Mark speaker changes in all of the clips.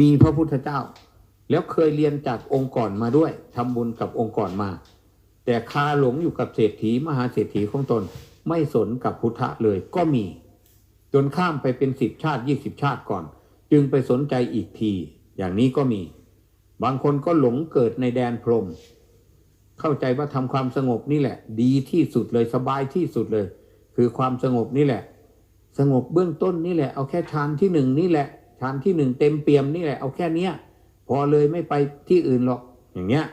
Speaker 1: มีพระพุทธเจ้า แล้วเคยเรียนจากองค์ก่อนมาด้วยทำบุญกับองค์ก่อนมา แต่คาหลงอยู่กับเศรษฐีมหาเศรษฐีของตน ไม่สนกับพุทธะเลยก็มี จนข้ามไปเป็นสิบชาติยี่สิบชาติก่อน จึงไปสนใจอีกที อย่างนี้ก็มี บางคนก็หลงเกิดในแดนพรมเข้าใจว่าทำความสงบนี่แหละ ดีที่สุดเลยสบายที่สุดเลย คือความสงบนี่แหละ สงบเบื้องต้นนี่แหละเอาแค่ฌานที่หนึ่งนี่แหละ ฌานที่หนึ่งเต็มเปี่ยมนี่แหละเอาแค่เนี้ยพอเลยไม่ไปที่อื่นหรอกอย่างเงี้ย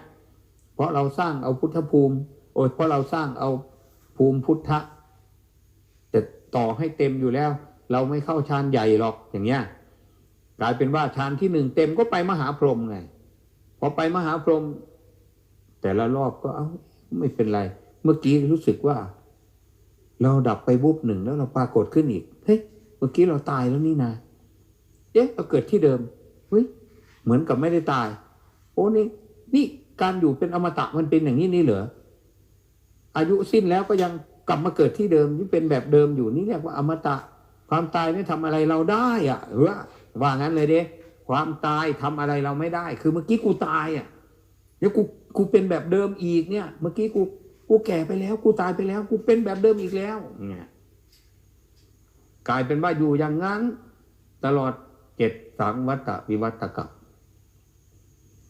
Speaker 1: เพราะเราสร้างเอาพุทธภูมิ โอ้ยเพราะเราสร้างเอาภูมิพุทธะแต่ต่อให้เต็มอยู่แล้ว เราไม่เข้าฌานใหญ่หรอกอย่างเงี้ยกลายเป็นว่าฌานที่หนึ่งเต็มก็ไปมหาพรหมไงพอไปมหาพรหมแต่ละรอบก็เอ้าไม่เป็นไร เมื่อกี้รู้สึกว่า เราดับไปบุบหนึ่งแล้วเราปรากฏขึ้นอีกเฮ้ยเมื่อกี้เราตายแล้วนี่นะ เอ๊ะเราเกิดที่เดิมเฮ้ยเหมือนกับไม่ได้ตาย โอ้นี่นี่การอยู่เป็นอมตะมันเป็นอย่างนี้นี่เหรออายุสิ้นแล้วก็ยังกลับมาเกิดที่เดิมนี่เป็นแบบเดิมอยู่นี่เรียกว่าอมตะ ความตายไม่ทำอะไรเราได้อะหรือว่าวางั้นเลยเด้ความตายทำอะไรเราไม่ได้ คือเมื่อกี้กูตายอะเดี๋ยวกูกูเป็นแบบเดิมอีกเนี่ย เมื่อกี้กูกูแก่ไปแล้ว กูตายไปแล้ว กูเป็นแบบเดิมอีกแล้วเนี่ยกลายเป็นว่าอยู่อย่างนั้น ตลอด เจ็ดสังวัตวิวัตกับ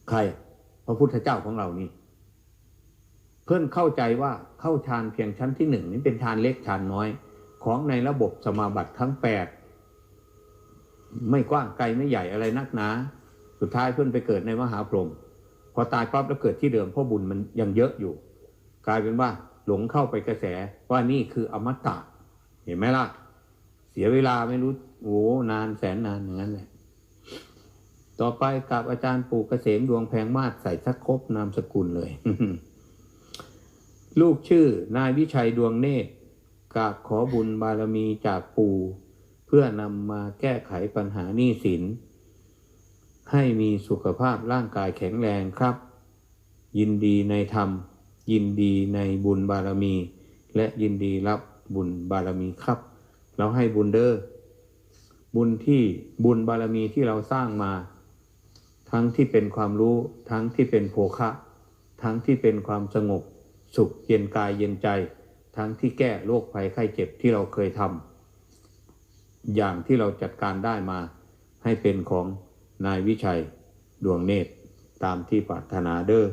Speaker 1: ใคร พระพุทธเจ้าของเรานี่ เพื่อนเข้าใจว่าเข้าฌานเพียงชั้นที่หนึ่งนี่เป็นฌานเล็กฌานน้อย ของในระบบสมาบัติทั้งแปดไม่กว้างไกลไม่ใหญ่อะไรนักหนา สุดท้ายเพื่อนไปเกิดในมหาพรหมพอตายปั๊บแล้วเกิดที่เดิมเพราะบุญมันยังเยอะอยู่ กลายเป็นว่าหลงเข้าไปกระแสว่านี่คืออมตะ เห็นไหมล่ะ สียเวลาไม่รู้โอ้นานแสนนานอย่างนั้นแหละต่อไปกับอาจารย์ปู่เกษมดวงแพงมาศใส่สักครบนามสกุลเลย ลูกชื่อนายวิชัยดวงเนตรกราบขอบุญบารมีจากปู่เพื่อนำมาแก้ไขปัญหาหนี้สิน ให้มีสุขภาพร่างกายแข็งแรงครับ ยินดีในธรรม ยินดีในบุญบารมี และยินดีรับบุญบารมีครับ เราให้บุญเดอ้อบุญที่บุญบารมีที่เราสร้างมา ทั้งที่เป็นความรู้ ทั้งที่เป็นโภคะ ทั้งที่เป็นความสงบ สุขเย็นกายเย็นใจ ทั้งที่แก้โรคภัยไข้เจ็บที่เราเคยทำอย่างที่เราจัดการได้มา ให้เป็นของนายวิชัยดวงเนตรตามที่ปรารถนาเดอ้อ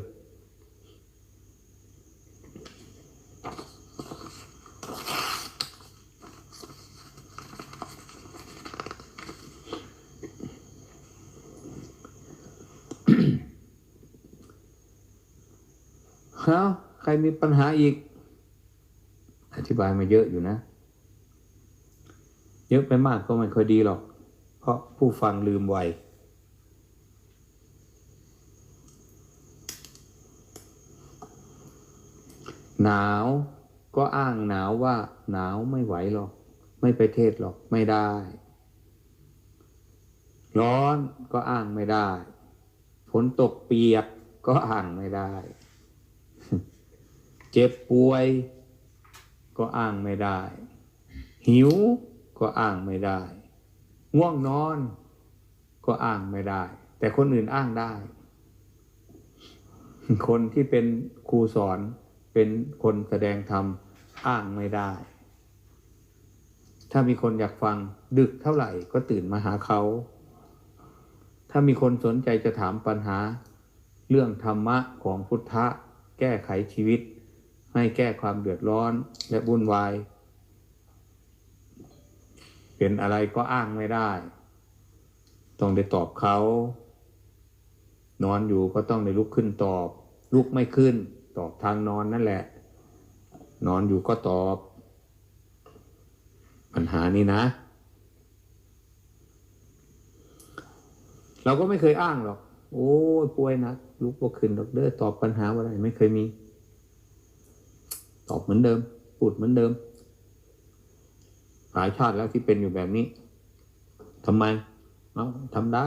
Speaker 1: เอาใครมีปัญหาอีก อธิบายมาเยอะอยู่นะ เยอะไปมากก็ไม่ค่อยดีหรอก เพราะผู้ฟังลืมไวหนาวก็อ้างหนาวว่าหนาวไม่ไหวหรอก ไม่ไปเทศหรอกไม่ได้ ร้อนก็อ้างไม่ได้ฝนตกเปียกก็อ้างไม่ได้ เจ็บป่วยก็อ้างไม่ได้ หิวก็อ้างไม่ได้ง่วงนอนก็อ้างไม่ได้ แต่คนอื่นอ้างได้ คนที่เป็นครูสอนเป็นคนแสดงธรรมอ้างไม่ได้ ถ้ามีคนอยากฟังดึกเท่าไหร่ก็ตื่นมาหาเขา ถ้ามีคนสนใจจะถามปัญหา เรื่องธรรมะของพุทธะ แก้ไขชีวิต ให้แก้ความเดือดร้อนและวุ่นวาย เป็นอะไรก็อ้างไม่ได้ ต้องได้ตอบเขา นอนอยู่ก็ต้องได้ลุกขึ้นตอบ ลุกไม่ขึ้น ตอบทางนอนนั่นแหละ นอนอยู่ก็ตอบ ปัญหานี้นะ เราก็ไม่เคยอ้างหรอก โอ้ยป่วยนักลุกบ่ขึ้นดอกเด้อตอบปัญหาอะไรไม่เคยมี ตอบเหมือนเดิมพูดเหมือนเดิม หลายชาติแล้วที่เป็นอยู่แบบนี้ทำไมเอาทำได้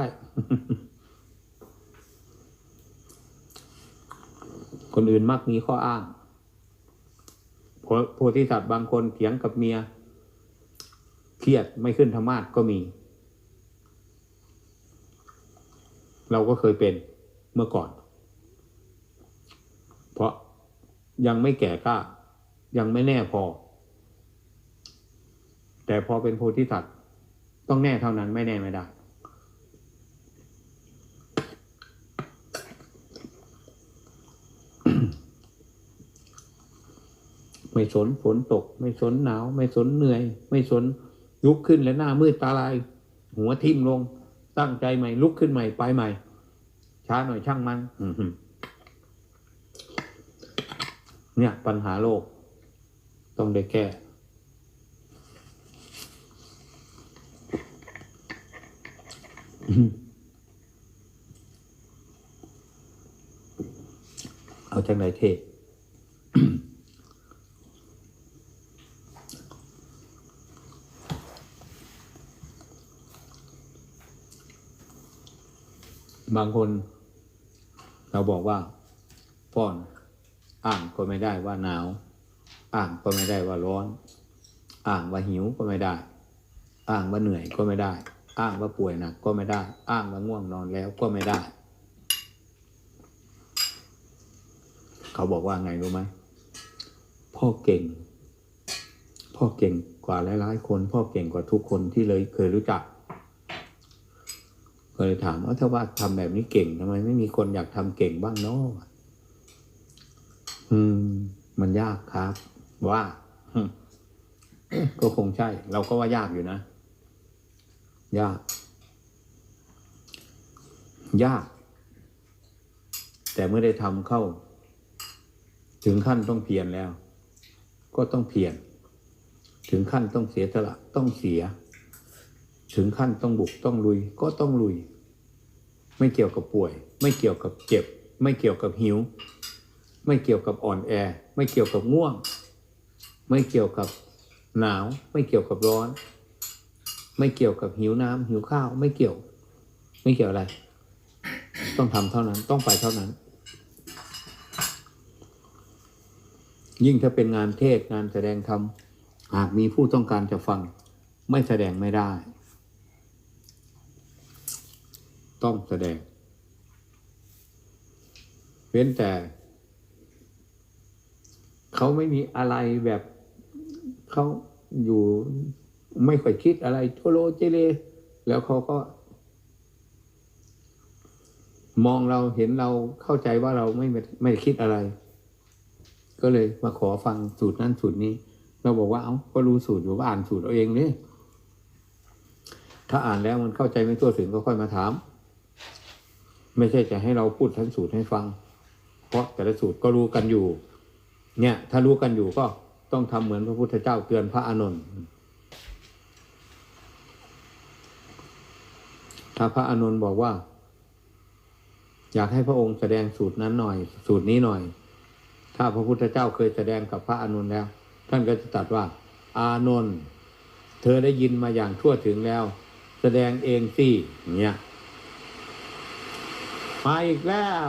Speaker 1: คนอื่นมักมีข้ออ้างโพธิสัตว์บางคนเถียงกับเมีย เครียดไม่ขึ้นธรรมาสก็มี เราก็เคยเป็นเมื่อก่อน เพราะยังไม่แก่กล้า ยังไม่แน่พอ แต่พอเป็นโพธิสัตว์ต้องแน่เท่านั้นไม่แน่ไม่ได้ไม่สนฝนตก ไม่สนหนาว ไม่สนเหนื่อย ไม่สนลุกขึ้นแล้วหน้ามืดตาลาย หัวทิ่มลง ตั้งใจใหม่ ลุกขึ้นใหม่ไปใหม่ ช้าหน่อยช่างมันเนี่ยปัญหาโลก ต้องได้แก้เอาจากไหนเทบางคน เราบอกว่าป้อนอ่างก็ไม่ได้ว่าหนาว อ่างก็ไม่ได้ว่าร้อนอ่างว่าหิวก็ไม่ได้ อ้างว่าเหนื่อยก็ไม่ได้ อ้างว่าป่วยหนักก็ไม่ได้ อ้างว่าง่วงนอนแล้วก็ไม่ได้ เขาบอกว่าไงรู้ไหมพ่อเก่ง พ่อเก่งกว่าหลายๆคน พ่อเก่งกว่าทุกคนที่เลยเคยรู้จักก็เลยถามว่าถ้าว่าทำแบบนี้เก่งทำไมไม่มีคนอยากทำเก่งบ้างเนาะอืม มันยากครับ ว่าก็คงใช่ เราก็ว่ายากอยู่นะ ยาก ยาก แต่เมื่อได้ทำเข้า ถึงขั้นต้องเพียรแล้ว ก็ต้องเพียรถึงขั้นต้องเสียสละต้องเสีย ถึงขั้นต้องบุกต้องลุย ก็ต้องลุย ไม่เกี่ยวกับป่วย ไม่เกี่ยวกับเจ็บ ไม่เกี่ยวกับหิว ไม่เกี่ยวกับอ่อนแอ ไม่เกี่ยวกับง่วง ไม่เกี่ยวกับหนาว ไม่เกี่ยวกับร้อน ไม่เกี่ยวกับหิวน้ำหิวข้าว ไม่เกี่ยว ไม่เกี่ยวอะไร ต้องทำเท่านั้นต้องไปเท่านั้น ยิ่งถ้าเป็นงานเทศงานแสดงธรรมหากมีผู้ต้องการจะฟัง ไม่แสดงไม่ได้ ต้องแสดงเว้นแต่ เขาไม่มีอะไรแบบ เขาอยู่ไม่ค่อยคิดอะไรโทโลเจเล แล้วเขาก็ มองเราเห็นเราเข้าใจว่าเราไม่ไม่คิดอะไร ก็เลยมาขอฟังสูตรนั้นสูตรนี้ เราบอกว่าเอา้าก็รู้สูตรอยู่ว่าอ่านสูตรเอาเองเนี่ยถ้าอ่านแล้วมันเข้าใจไม่ทั่วถึงก็ค่อยมาถาม ไม่ใช่จะให้เราพูดทั้งสูตรให้ฟัง เพราะแต่ละสูตรก็รู้กันอยู่ เนี่ย ถ้ารู้กันอยู่ก็ ต้องทำเหมือนพระพุทธเจ้าเตือนพระอานนท์ถ้าพระอานนท์บอกว่า อยากให้พระองค์แสดงสูตรนั้นหน่อย สูตรนี้หน่อย ถ้าพระพุทธเจ้าเคยแสดงกับพระอานนท์แล้ว ท่านก็จะตรัสว่า อานนท์เธอได้ยินมาอย่างทั่วถึงแล้ว แสดงเองสิเนี่ยมาอีกแล้ว